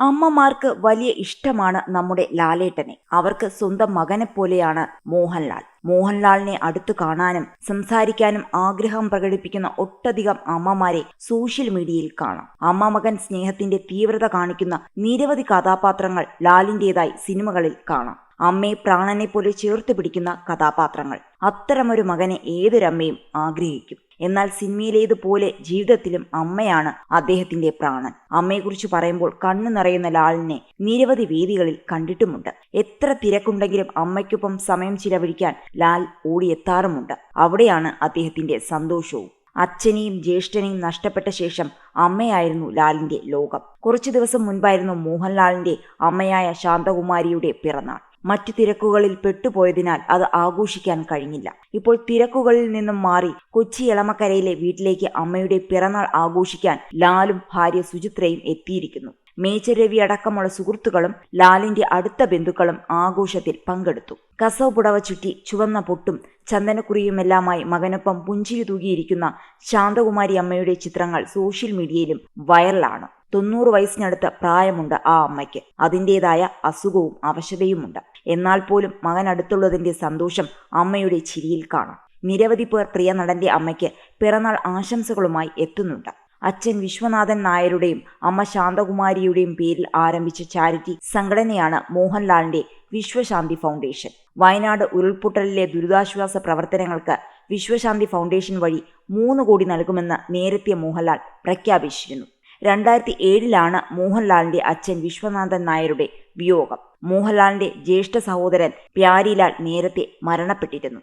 അമ്മമാർക്ക് വലിയ ഇഷ്ടമാണ് നമ്മുടെ ലാലേട്ടനെ. അവർക്ക് സ്വന്തം മകനെ പോലെയാണ് മോഹൻലാൽ. മോഹൻലാലിനെ അടുത്തു കാണാനും സംസാരിക്കാനും ആഗ്രഹം പ്രകടിപ്പിക്കുന്ന ഒട്ടധികം അമ്മമാരെ സോഷ്യൽ മീഡിയയിൽ കാണാം. അമ്മ മകൻ സ്നേഹത്തിന്റെ തീവ്രത കാണിക്കുന്ന നിരവധി കഥാപാത്രങ്ങൾ ലാലിന്റേതായി സിനിമകളിൽ കാണാം. അമ്മയെ പ്രാണനെ പോലെ ചേർത്ത് പിടിക്കുന്ന കഥാപാത്രങ്ങൾ. അത്തരമൊരു മകനെ ഏതൊരമ്മയും ആഗ്രഹിക്കും. എന്നാൽ സിനിമയിലേതുപോലെ ജീവിതത്തിലും അമ്മയാണ് അദ്ദേഹത്തിന്റെ പ്രാണൻ. അമ്മയെക്കുറിച്ച് പറയുമ്പോൾ കണ്ണു നിറയുന്ന ലാലിനെ നിരവധി വേദികളിൽ കണ്ടിട്ടുമുണ്ട്. എത്ര തിരക്കുണ്ടെങ്കിലും അമ്മയ്ക്കൊപ്പം സമയം ചിലവഴിക്കാൻ ലാൽ ഓടിയെത്താറുമുണ്ട്. അവിടെയാണ് അദ്ദേഹത്തിന്റെ സന്തോഷവും. അച്ഛനെയും ജ്യേഷ്ഠനെയും നഷ്ടപ്പെട്ട ശേഷം അമ്മയായിരുന്നു ലാലിന്റെ ലോകം. കുറച്ചു ദിവസം മുൻപായിരുന്നു മോഹൻലാലിന്റെ അമ്മയായ ശാന്തകുമാരിയുടെ പിറന്നാൾ. മറ്റു തിരക്കുകളിൽ പെട്ടുപോയതിനാൽ അത് ആഘോഷിക്കാൻ കഴിഞ്ഞില്ല. ഇപ്പോൾ തിരക്കുകളിൽ നിന്നും മാറി കൊച്ചി എളമക്കരയിലെ വീട്ടിലേക്ക് അമ്മയുടെ പിറന്നാൾ ആഘോഷിക്കാൻ ലാലും ഭാര്യ സുചിത്രയും എത്തിയിരിക്കുന്നു. മേച്ചരവി അടക്കമുള്ള സുഹൃത്തുക്കളും ലാലിന്റെ അടുത്ത ബന്ധുക്കളും ആഘോഷത്തിൽ പങ്കെടുത്തു. കസവ് പുടവ ചുറ്റി ചുവന്ന പൊട്ടും ചന്ദനക്കുറിയുമെല്ലാമായി മകനൊപ്പം പുഞ്ചിരി തൂകിയിരിക്കുന്ന ശാന്തകുമാരി അമ്മയുടെ ചിത്രങ്ങൾ സോഷ്യൽ മീഡിയയിലും വൈറലാണ്. തൊണ്ണൂറ് വയസ്സിനടുത്ത് പ്രായമുണ്ട് ആ അമ്മയ്ക്ക്. അതിന്റെതായ അസുഖവും അവശതയുമുണ്ട്. എന്നാൽ പോലും മകൻ അടുത്തുള്ളതിന്റെ സന്തോഷം അമ്മയുടെ ചിരിയിൽ കാണാം. നിരവധി പേർ പ്രിയ നടന്റെ അമ്മയ്ക്ക് പിറന്നാൾ ആശംസകളുമായി എത്തുന്നുണ്ട്. അച്ഛൻ വിശ്വനാഥൻ നായരുടെയും അമ്മ ശാന്തകുമാരിയുടെയും പേരിൽ ആരംഭിച്ച ചാരിറ്റി സംഘടനയാണ് മോഹൻലാലിന്റെ വിശ്വശാന്തി ഫൗണ്ടേഷൻ. വയനാട് ഉരുൾപൊട്ടലിലെ ദുരിതാശ്വാസ പ്രവർത്തനങ്ങൾക്ക് വിശ്വശാന്തി ഫൗണ്ടേഷൻ വഴി മൂന്ന് കോടി നൽകുമെന്ന് നേരത്തെ മോഹൻലാൽ പ്രഖ്യാപിച്ചിരുന്നു. രണ്ടായിരത്തി ഏഴിലാണ് മോഹൻലാലിന്റെ അച്ഛൻ വിശ്വനാഥൻ നായരുടെ വിയോഗം. മോഹൻലാലിന്റെ ജ്യേഷ്ഠ സഹോദരൻ പ്യാരിലാൽ നേരത്തെ മരണപ്പെട്ടിരുന്നു.